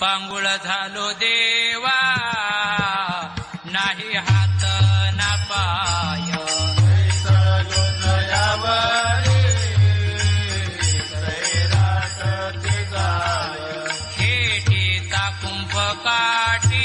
पांगुळ झालो देवा नाही हात ना पाय. खेटीचा कुंभ काठी